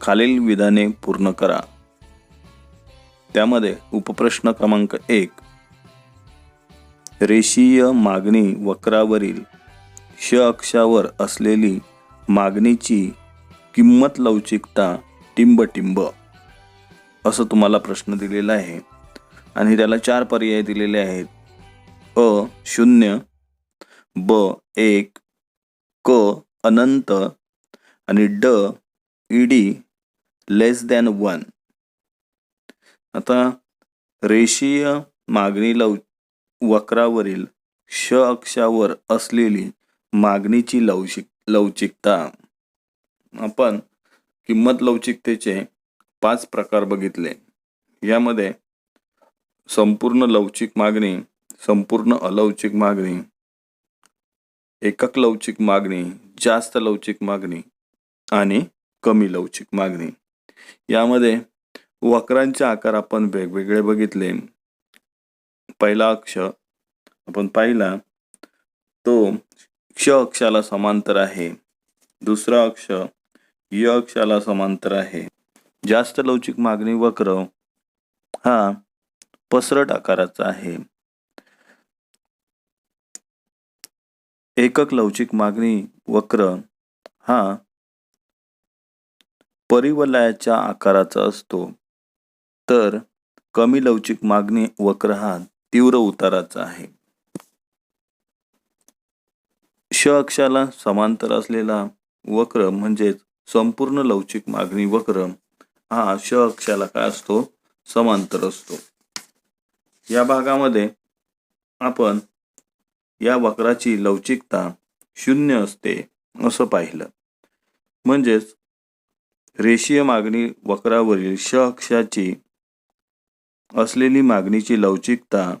खालील विधाने पूर्ण करा. त्यामध्ये उपप्रश्न क्रमांक एक. रेषीय मागणी वक्रावरील श अक्षावर असलेली मागणीची किंमत लवचिकता टिंबटिंब. असं तुम्हाला प्रश्न दिलेला आहे. आणि त्याला चार पर्याय दिलेले आहेत. अ शून्य ब एक क अनंत आणि ड ईडी लेस दॅन वन आता रेषीय मागणी लव वक्रावरील श अक्षावर असलेली मागणीची लवचिक लवचिकता. आपण किंमत लवचिकतेचे पाच प्रकार बघितले. यामध्ये संपूर्ण लवचिक मागणी संपूर्ण अलवचिक मागणी एकक लवचिक मागणी जास्त लवचिक मागणी आणि कमी लवचिक मागणी. यामध्ये वक्रांचे आकार आपण वेगवेगळे बघितले. पहिला अक्ष आपण पाहिला तो क्ष अक्षाला समांतर आहे. दुसरा अक्ष य अक्षाला समांतर आहे. जास्त लवचिक मागणी वक्र हा पसरट आकाराचा आहे. एकक लवचिक मागणी वक्र हा परिवलयाच्या आकाराचा असतो. तर कमी लवचिक मागणी वक्र हा तीव्र उताराचा आहे. श अक्षाला समांतर असलेला वक्र म्हणजेच संपूर्ण लवचिक मागणी वक्र हा श अक्षाला काय असतो? समांतर असतो. या भागामध्ये आपण या वक्राची लवचिकता शून्य असते असं पाहिलं. म्हणजेच रेषीय मागणी वक्रावरील श अक्षाची असलेली मागणीची लवचिकता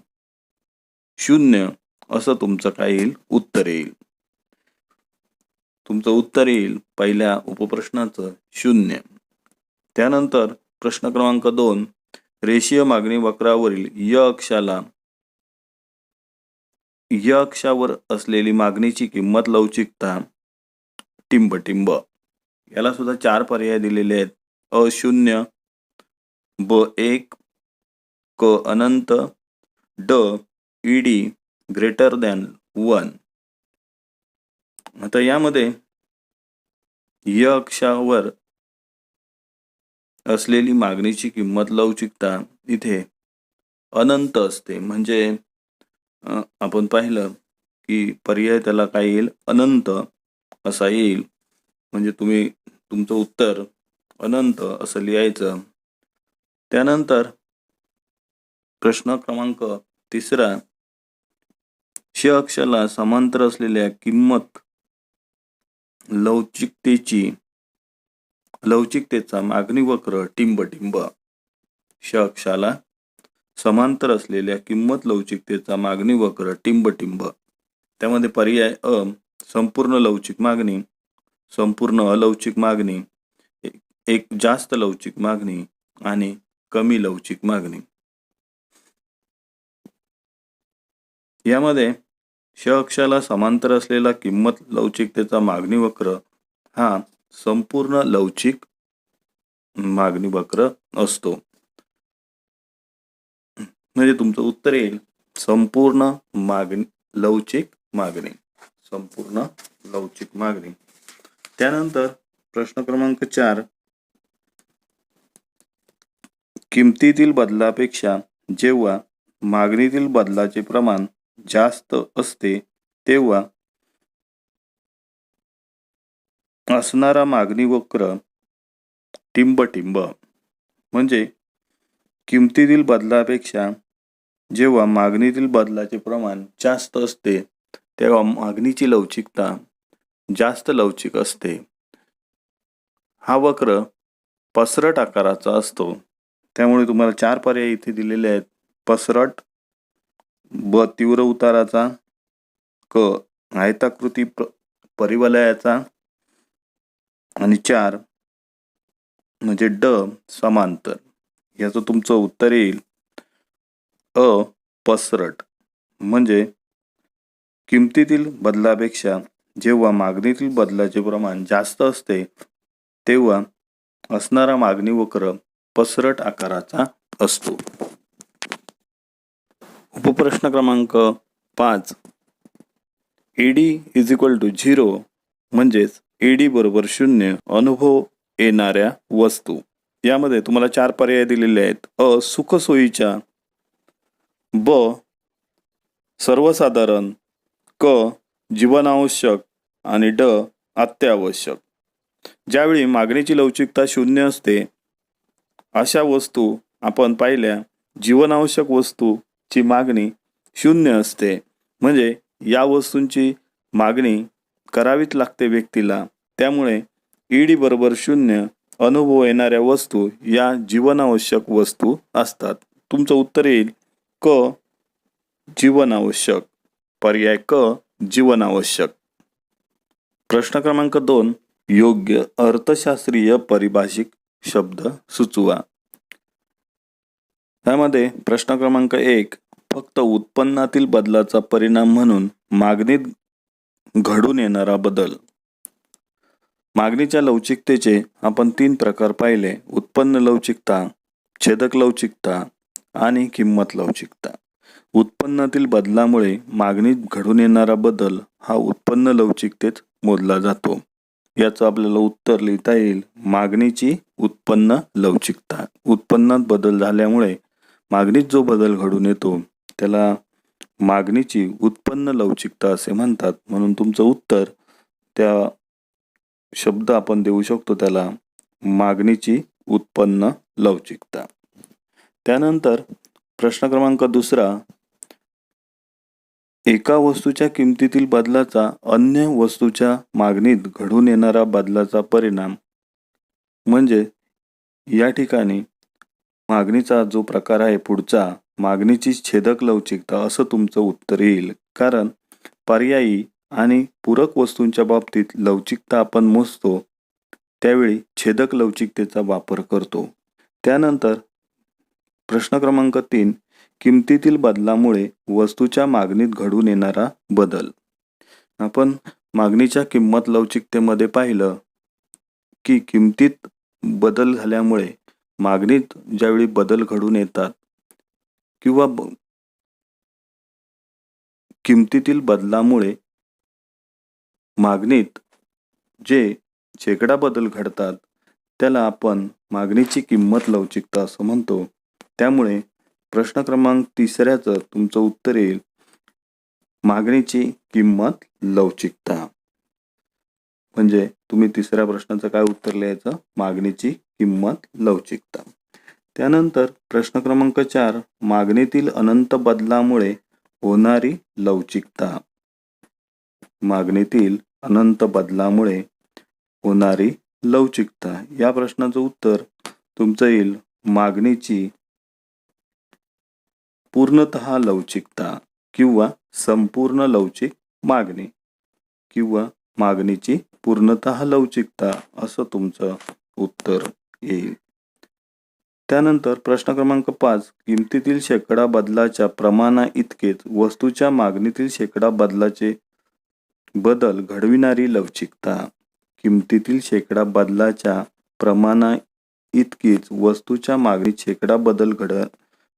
शून्य असं तुमचं काय येईल? उत्तर येईल. तुमचं उत्तर येईल पहिल्या उपप्रश्नाचं शून्य. त्यानंतर प्रश्न क्रमांक दोन रेषीय मागणी वक्रावरील य अक्षाला य अक्षावर असलेली मागणीची किंमत लवचिकता टिंबटिंब याला सुद्धा चार पर्याय दिलेले आहेत. अ शून्य ब एक क अनंत ड ईडी ग्रेटर दॅन वन. आता यामध्ये य अक्षावर असलेली मागणीची किंमत लवचिकता इथे अनंत असते. म्हणजे आपण पाहिलं की पर्याय त्याला काय येईल? अनंत असा येईल. म्हणजे तुम्ही तुमचं उत्तर अनंत असं लिहायचं. त्यानंतर प्रश्न क्रमांक तिसरा. श अक्षला समांतर असलेल्या किंमत लवचिकतेची लवचिकतेचा मागणी वक्र टिंबटिंब. श अक्षाला समांतर असलेल्या किंमत लवचिकतेचा मागणी वक्र टिंबटिंब. त्यामध्ये पर्याय अ संपूर्ण लवचिक मागणी. संपूर्ण अलवचिक मागणी एक जास्त लवचिक मागणी आणि कमी लवचिक मागणी. यामध्ये श अक्षाला समांतर असलेला किंमत लवचिकतेचा मागणी वक्र हा संपूर्ण लवचिक मागणी वक्र असतो. म्हणजे तुमचं उत्तर येईल संपूर्ण मागणी लवचिक मागणी. संपूर्ण लवचिक मागणी. त्यानंतर प्रश्न क्रमांक चार. किमतीतील बदलापेक्षा जेव्हा मागणीतील बदलाचे प्रमाण जास्त असते तेव्हा असणारा मागणी वक्र टिंबटिंब. म्हणजे किमतीतील बदलापेक्षा जेव्हा मागणीतील बदलाचे प्रमाण जास्त असते तेव्हा मागणीची लवचिकता जास्त लवचिक असते. हा वक्र पसरट आकाराचा असतो. त्यामुळे तुम्हाला चार पर्याय इथे दिलेले आहेत. पसरट ब तीव्र उताराचा क आयताकृती प परिवलयाचा आणि चार म्हणजे ड समांतर. याचं तुमचं उत्तर येईल. अ पसरट म्हणजे किमतीतील बदलापेक्षा जेव्हा मागणीतील बदलाचे प्रमाण जास्त असते तेव्हा असणारा मागणी वक्र पसरट आकाराचा असतो. उपप्रश्न क्रमांक पाच. AD is equal to zero म्हणजेच एडी बरोबर शून्य अनुभव येणाऱ्या वस्तू. यामध्ये तुम्हाला चार पर्याय दिलेले आहेत. अ सुखसोयीच्या ब सर्वसाधारण. क जीवनावश्यक आणि ड अत्यावश्यक. ज्यावेळी मागणीची लवचिकता शून्य असते अशा वस्तू आपण पाहिल्या जीवनावश्यक वस्तूची मागणी शून्य असते. म्हणजे या वस्तूंची मागणी करावीच लागते व्यक्तीला. त्यामुळे ईडी बरोबर शून्य अनुभव येणाऱ्या वस्तू या जीवनावश्यक वस्तू असतात. तुमचं उत्तर येईल क जीवनावश्यक. पर्याय क जीवन आवश्यक. प्रश्न क्रमांक दोन योग्य अर्थशास्त्रीय परिभाषिक शब्द सुचवा. त्यामध्ये प्रश्न क्रमांक एक फक्त उत्पन्नातील बदलाचा परिणाम म्हणून मागणीत घडून येणारा बदल. मागणीच्या लवचिकतेचे आपण तीन प्रकार पाहिले उत्पन्न लवचिकता छेदक लवचिकता आणि किंमत लवचिकता. उत्पन्नातील बदलामुळे मागणीत घडून येणारा बदल हा उत्पन्न लवचिकतेत मोजला जातो. याचं आपल्याला उत्तर लिहिता येईल. मागणीची उत्पन्न लवचिकता. उत्पन्नात बदल झाल्यामुळे मागणीत जो बदल घडून येतो त्याला मागणीची उत्पन्न लवचिकता असे म्हणतात. म्हणून तुमचं उत्तर त्या शब्द आपण देऊ शकतो त्याला मागणीची उत्पन्न लवचिकता. त्यानंतर प्रश्न क्रमांक दुसरा एका वस्तूच्या किमतीतील बदलाचा अन्य वस्तूच्या मागणीत घडून येणारा बदलाचा परिणाम म्हणजे या ठिकाणी मागणीचा जो प्रकार आहे पुढचा मागणीची छेदक लवचिकता असं तुमचं उत्तर येईल. कारण पर्यायी आणि पूरक वस्तूंच्या बाबतीत लवचिकता आपण मोजतो त्यावेळी छेदक लवचिकतेचा वापर करतो. त्यानंतर प्रश्न क्रमांक तीन किमतीतील बदलामुळे वस्तूच्या मागणीत घडून येणारा बदल. आपण मागणीच्या किंमत लवचिकतेमध्ये पाहिलं की किमतीत बदल झाल्यामुळे मागणीत ज्यावेळी बदल घडून येतात किंवा किमतीतील बदलामुळे मागणीत जे शेकडा बदल घडतात त्याला आपण मागणीची किंमत लवचिकता असं म्हणतो. त्यामुळे प्रश्न क्रमांक तिसऱ्याचं तुमचं उत्तर येईल. मागणीची किंमत लवचिकता. म्हणजे तुम्ही तिसऱ्या प्रश्नाचं काय उत्तर लिहायचं? मागणीची किंमत लवचिकता. त्यानंतर प्रश्न क्रमांक चार मागणीतील अनंत बदलामुळे होणारी लवचिकता. मागणीतील अनंत बदलामुळे होणारी लवचिकता. या प्रश्नाचं उत्तर तुमचं येईल. मागणीची पूर्णतः लवचिकता किंवा संपूर्ण लवचिक मागणी किंवा मागणीची पूर्णतः लवचिकता असं तुमचं उत्तर येईल. त्यानंतर प्रश्न क्रमांक पाच किमतीतील शेकडा बदलाच्या प्रमाणा इतकेच वस्तूच्या मागणीतील शेकडा बदलाचे बदल घडविणारी लवचिकता. किमतीतील शेकडा बदलाच्या प्रमाणा इतकीच वस्तूच्या मागणीत शेकडा बदल घड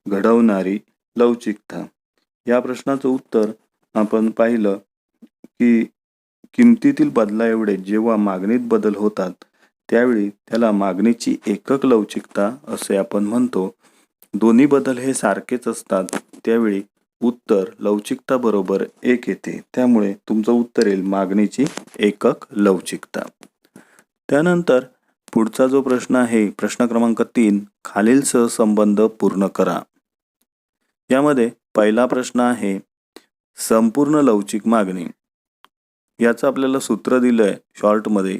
घडवणारी लवचिकता या प्रश्नाचं उत्तर आपण पाहिलं की किमतीतील बदला एवढे जेव्हा मागणीत बदल होतात त्यावेळी त्याला मागणीची एकक लवचिकता असे आपण म्हणतो. दोन्ही बदल हे सारखेच असतात त्यावेळी उत्तर लवचिकता बरोबर एक येते. त्यामुळे तुमचं उत्तर येईल मागणीची एकक लवचिकता. त्यानंतर पुढचा जो प्रश्न आहे प्रश्न क्रमांक तीन खालील सहसंबंध पूर्ण करा. यामध्ये पहिला प्रश्न आहे संपूर्ण लवचिक मागणी. याचं आपल्याला सूत्र दिलंय शॉर्टमध्ये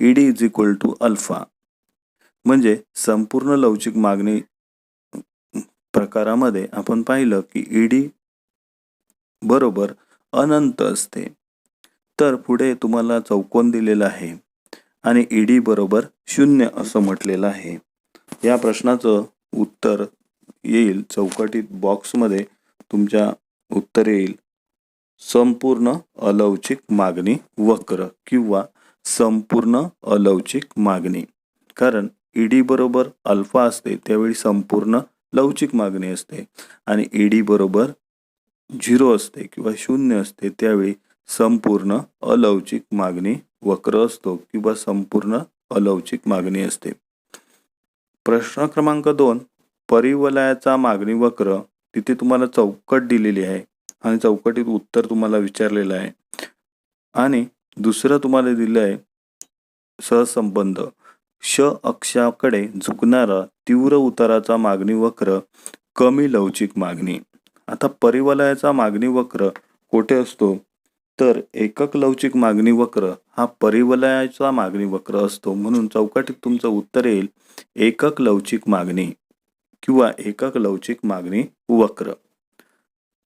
ED is equal to alpha. म्हणजे संपूर्ण लवचिक मागणी प्रकारामध्ये आपण पाहिलं की ईडी बरोबर अनंत असते. तर पुढे तुम्हाला चौकोन दिलेला आहे आणि ईडी बरोबर शून्य असं म्हटलेलं आहे. या प्रश्नाचं उत्तर येईल चौकटीत बॉक्समध्ये तुमच्या उत्तर येईल. संपूर्ण अलवचिक मागणी वक्र किंवा संपूर्ण अलवचिक मागणी. कारण ईडी बरोबर अल्फा असते त्यावेळी संपूर्ण लवचिक मागणी असते. आणि ईडी बरोबर झिरो असते किंवा शून्य असते त्यावेळी संपूर्ण अलवचिक मागणी वक्र असतो किंवा संपूर्ण अलवचिक मागणी असते. प्रश्न क्रमांक दोन. परिवलयाचा मागणी वक्र तिथे तुम्हाला चौकट दिलेली आहे आणि चौकटीत उत्तर तुम्हाला विचारलेलं आहे. आणि दुसरं तुम्हाला दिलं आहे सहसंबंध. श अक्षाकडे झुकणारा तीव्र उताराचा मागणी वक्र कमी लवचिक मागणी. आता परिवलयाचा मागणी वक्र कोठे असतो? तर एकक लवचिक मागणी वक्र हा परिवलयाचा मागणी वक्र असतो. म्हणून चौकटीत तुमचं उत्तर येईल एकक लवचिक मागणी. किंवा एकक लवचिक मागणी वक्र.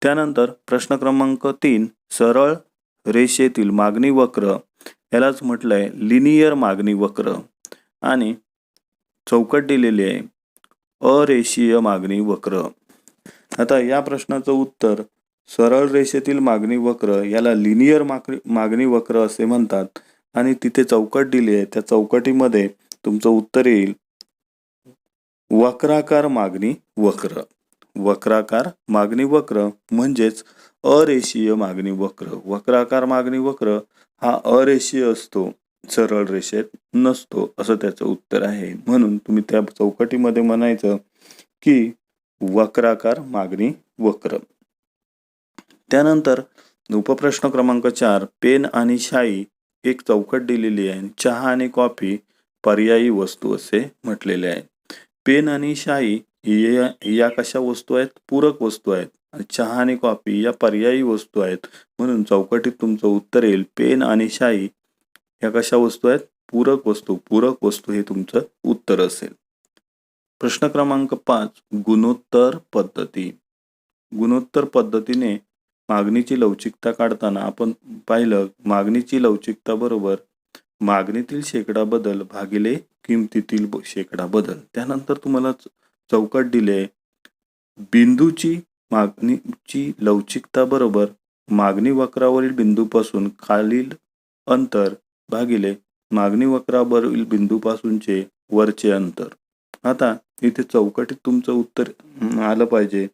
त्यानंतर प्रश्न क्रमांक तीन सरळ रेषेतील मागणी वक्र. यालाच म्हटलंय लिनियर मागणी वक्र. आणि चौकट दिलेली आहे अरेषीय मागणी वक्र. आता या प्रश्नाचं उत्तर सरळ रेषेतील मागणी वक्र याला लिनियर मागणी मागणी वक्र असे म्हणतात. आणि तिथे चौकट दिली आहे. त्या चौकटीमध्ये तुमचं उत्तर येईल वक्राकार मागणी वक्र. वक्राकार मागणी वक्र म्हणजेच अरेषीय मागणी वक्र. वक्राकार मागणी वक्र हा अरेषीय असतो सरळ रेषेत नसतो असं त्याचं उत्तर आहे. म्हणून तुम्ही त्या चौकटीमध्ये म्हणायचं की वक्राकार मागणी वक्र. त्यानंतर उपप्रश्न क्रमांक चार पेन आणि शाई एक चौकट दिलेली आहे. चहा आणि कॉफी पर्यायी वस्तू असे म्हटलेले आहे. पेन आणि शाई या या कशा वस्तू आहेत? पूरक वस्तू आहेत. आणि चहा आणि कॉफी या पर्यायी वस्तू आहेत. म्हणून चौकटीत तुमचं उत्तर येईल पेन आणि शाई या कशा वस्तू आहेत? पूरक वस्तू. पूरक वस्तू हे तुमचं उत्तर असेल. प्रश्न क्रमांक पाच गुणोत्तर पद्धती. गुणोत्तर पद्धतीने मागणीची लवचिकता काढताना आपण पाहिलं मागणीची लवचिकता बरोबर मागणीतील शेकडा बदल भागिले किमतीतील शेकडा बदल. त्यानंतर तुम्हाला च- चौकट दिले बिंदूची मागणीची लवचिकता बरोबर मागणी वक्रावरील बिंदूपासून खालील अंतर भागिले मागणी वक्रावरील बिंदूपासूनचे वरचे अंतर. आता इथे चौकटीत तुमचं उत्तर आलं पाहिजे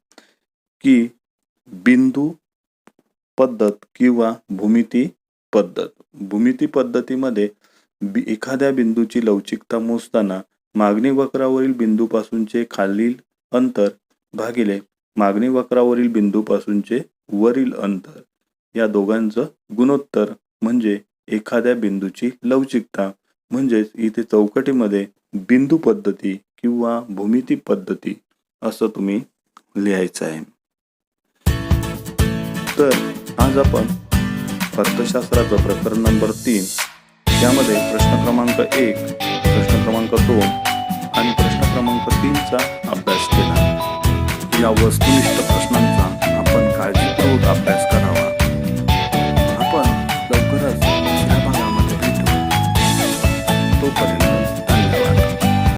की बिंदू पद्धत किंवा भूमिती पद्धत. भूमिती पद्धतीमध्ये एखाद्या बिंदूची लवचिकता मोजताना मागणी वक्रावरील बिंदूपासूनचे खालील अंतर भागिले मागणी वक्रावरील बिंदूपासूनचे वरील अंतर. या दोघांचं गुणोत्तर म्हणजे एखाद्या बिंदूची लवचिकता. म्हणजेच इथे चौकटीमध्ये बिंदू पद्धती किंवा भूमिती पद्धती असं तुम्ही लिहायचं आहे. तर आज आपण अर्थशास्त्राचं प्रकरण नंबर तीन. त्यामध्ये प्रश्न क्रमांक एक प्रश्न क्रमांक दोन आणि प्रश्न क्रमांक तीनचा अभ्यास केला. या वस्तुनिष्ठ प्रश्नांचा आपण काळजीपूर्वक अभ्यास करावा.